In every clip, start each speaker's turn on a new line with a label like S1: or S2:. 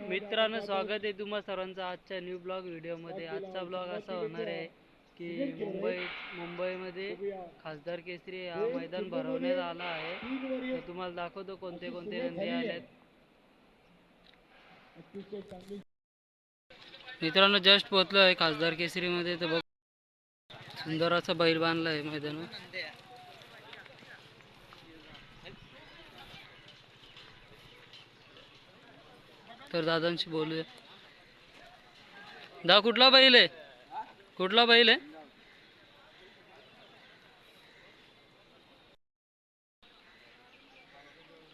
S1: मित्रांनो स्वागत आहे तुम्हा सर्वांचं आजच्या न्यू ब्लॉग व्हिडिओमध्ये आजचा ब्लॉग असा होणार आहे की मुंबई मुंबईमध्ये खासदार केसरी हा मैदान भरवण्यात आला आहे. तुम्हाला दाखवतो कोणते कोणते नंदी आहेत मित्रांनो जस्ट पोहोचलो आहे खासदार केसरीमध्ये. तर बघ. सुंदर असा बैल बांधला आहे मैदानात तर दादांशी बोलूया. दा कुठला बैल आहे? कुठला बैल आहे?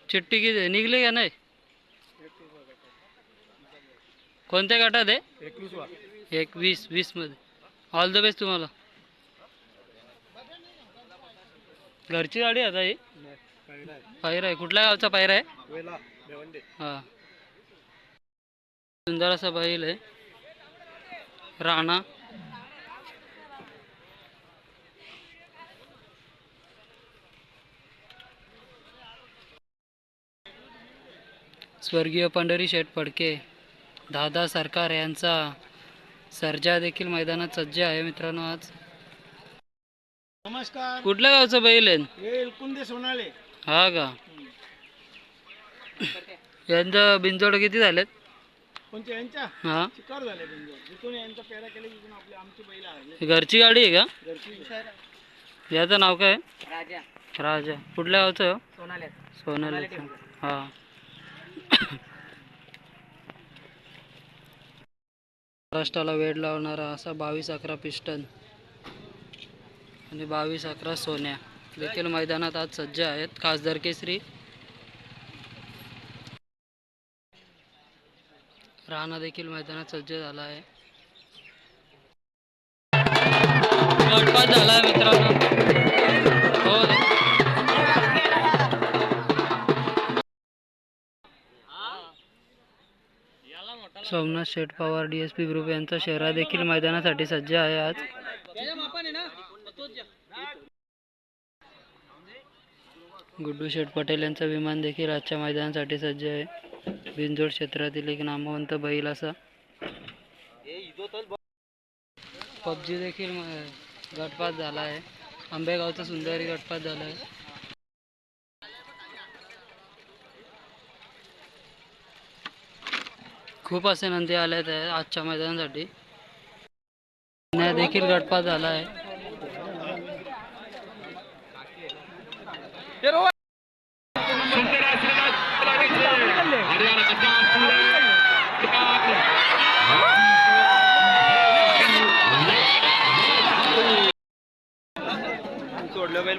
S1: चिट्टी किती? निघली का नाही? कोणत्या गटात आहे? एक वीस वीसमध्ये ऑल द बेस्ट तुम्हाला. घरची गाडी आता ही? पायरा आहे. कुठल्या गावचा पायरा आहे? हा. सुंदर असा बैल आहे. राणा. स्वर्गीय पंढरी शेठ फडके दादा सरकार यांचा सर्जा देखील मैदानात सज्ज आहे मित्रांनो आज.
S2: नमस्कार.
S1: कुठल्या गावचं बैल आहे?
S2: हे
S1: हा का? यांचं बिंजोड किती झालेत?
S2: कोणत्या यांच्या?
S1: हा.
S2: शिकार झाले जिथून यांचा पेरा केला तिथून आपले आमची बैल आहे.
S1: घरची गाडी आहे का?
S2: घरची.
S1: याचं नाव काय?
S2: राजा.
S1: राजा. कुठल्या गावचं? आहे हो?
S2: सोनाले
S1: सोनाली हा. महाराष्ट्राला वेळ लावणारा असा बावीस अकरा पिस्टन आणि बावीस अकरा सोन्या. देखील मैदानात आज सज्ज आहेत खासदार केसरी राणा देखील मैदानात सज्ज झाला आहे. गटपात झाला आहे मित्रांनो. हो. Somnath Sheth Pawar D S P group यांचा शहरा देखील मैदानासाठी सज्ज आहे आज. गुड्डू शेठ पटेल यांचं विमान देखील आजच्या मैदानासाठी सज्ज आहे. बिंजोड क्षेत्रातील एक नामवंत बैल असा. पबजी देखील गटपात झाला आहे. आंबेगावचा सुंदरी गटपात झाला आहे. खूप असे नंदी आले आहेत आजच्या मैदानासाठी. न्याय देखील गटपात झाला आहे.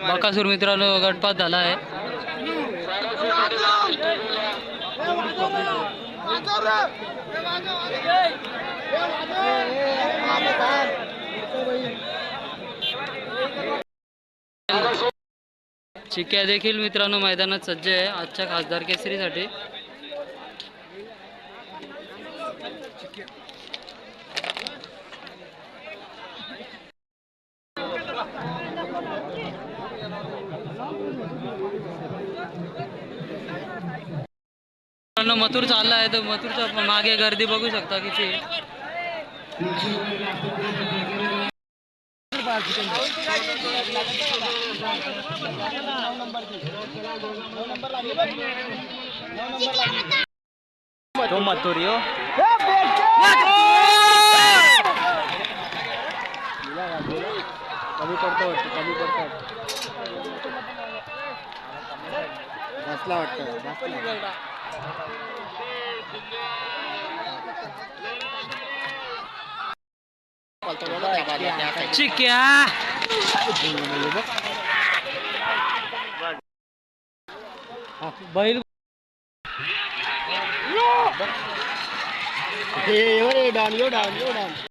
S1: बकासूर मित्रांनो गटपात झाला आहे. चिक्या देखील मित्रांनो मैदानात सज्ज आहे. आजच्या खासदार केसरीसाठी. मथुर चालला आहे तर मथुरच्या मागे गर्दी बघू शकता किती.
S2: तो मथुरी हो कमी पडतो वाटतं कमी पडतो बसला वाटतं बसला
S1: चिक्या बैल
S2: हे एवढे डान यो डान यो डान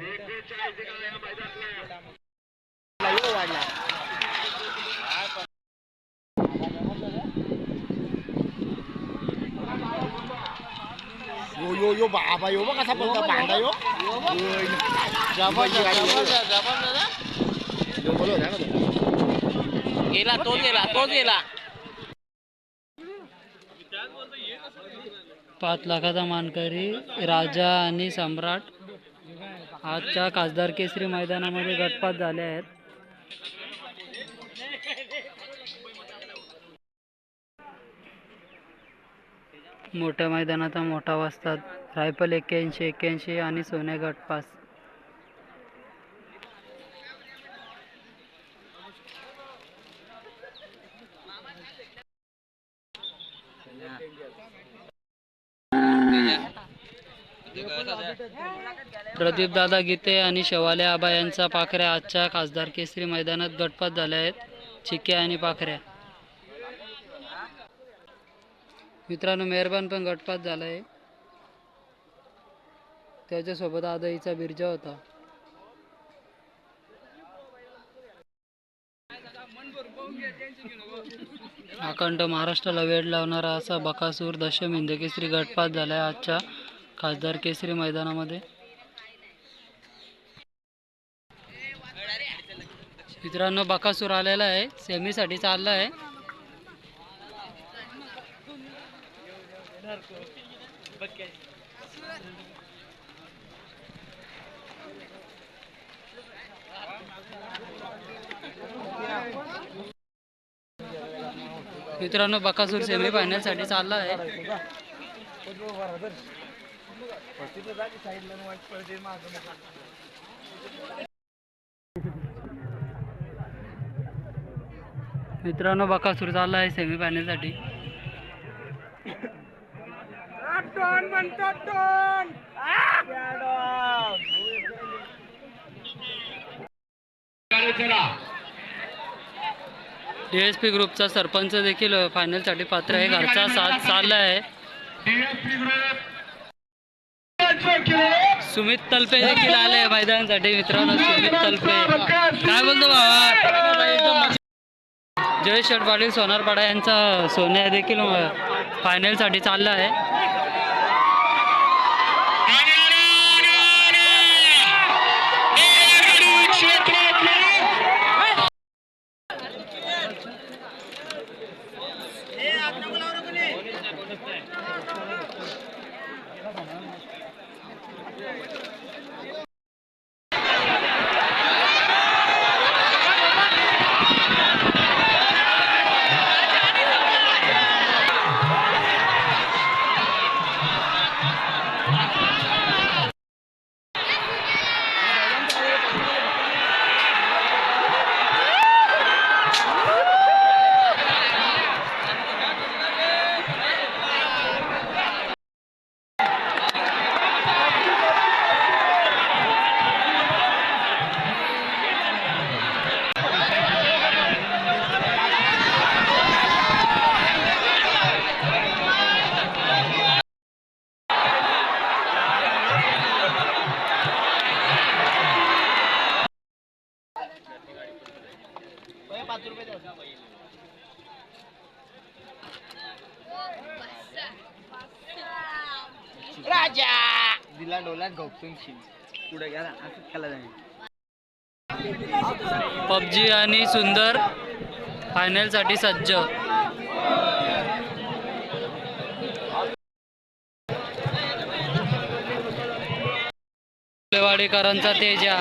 S3: यो यो यो बाबा यो बघ कसा बोलतो भांडा यो
S2: गेला तो गेला तो गेला
S1: पाच लाखाचा मानकरी राजा आणि सम्राट आजच्या खासदार केसरी मैदानामध्ये गटपात झाले आहेत. मोठ्या मैदानाचा मोठा वाजतात रायफल एक्क्याऐंशी एक्क्याऐंशी आणि सोने गटपास प्रदीप दादा गीते आणि शवाले आबा यांचा पाखऱ्या आजच्या खासदार केसरी मैदानात गटपात झाल्या आहेत. चिक्या आणि पाखऱ्या. मित्रांनो मेहरबान पण गटपात झाला आहे त्याच्यासोबत आदईचा बिरजा होता. अखंड महाराष्ट्राला वेळ लावणारा असा बकासूर दशम हिंद केसरी गटपात झाला आहे आजच्या खासदार केसरी मैदानामध्ये? मित्रांनो बकासूर आलेला आहे. सेमीसाठी चालला आहे. मित्रांनो बकासूर सेमी फायनल चालला आहे. मित्रांनो बकासूर चालला आहे सेमी फायनलसाठी. डीएसपी ग्रुपचा सरपंच देखील फायनलसाठी पात्र आहे. घरचा साथ चालला आहे सुमित तलपे देखील आले मैदानासाठी मित्रांनो सुमित तलपे. काय बोलतो बाबा जय शेठ पाटील सोनारपाडा यांचा सोन्या देखील फायनलसाठी चालला आहे.
S2: पुढे गेला असंच जाईल.
S1: पबजी आणि सुंदर फायनलसाठी सज्ज. वाडेकरांचा तेजा.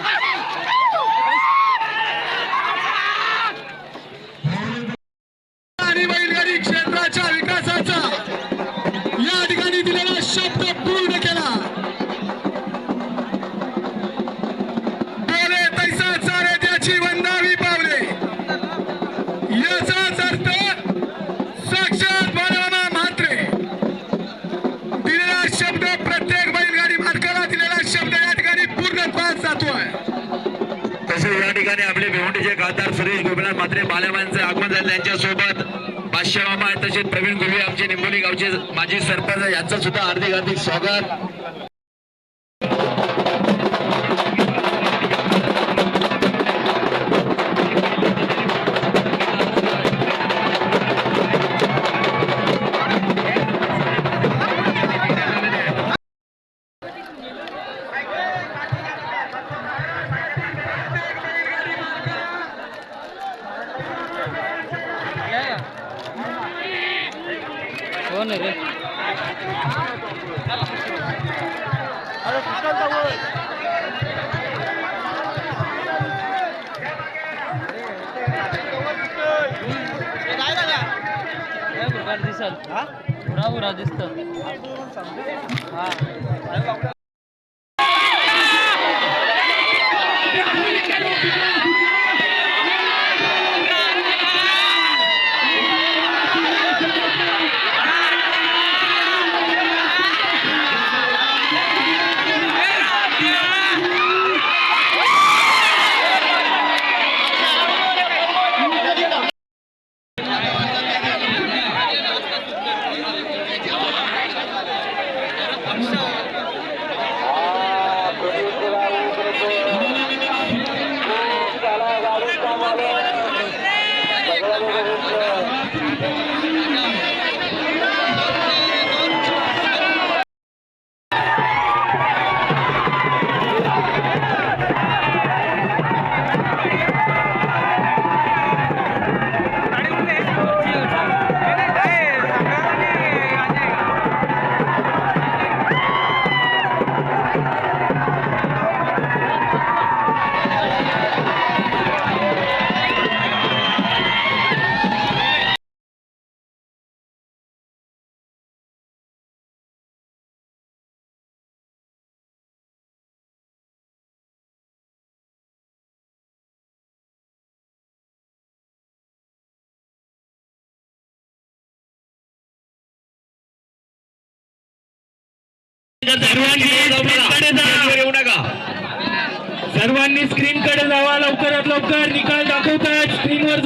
S3: ठिकाणी
S4: आपले भिवंडीचे खासदार सुरेश गोपीनाथ मात्रे मालेमांचे आगमन झाले त्यांच्यासोबत. पाचशे मामा तसेच प्रवीण गुरवे आमचे निंबोली गावचे माजी सरपंच यांचं सुद्धा हार्दिक हार्दिक स्वागत.
S1: कोण रे? दिसल पुरा पुरा दिसत. हा.
S5: सर्वांनी स्क्रीनकडे जावा. लवकरात लवकर निकाल दाखवतात स्क्रीनवर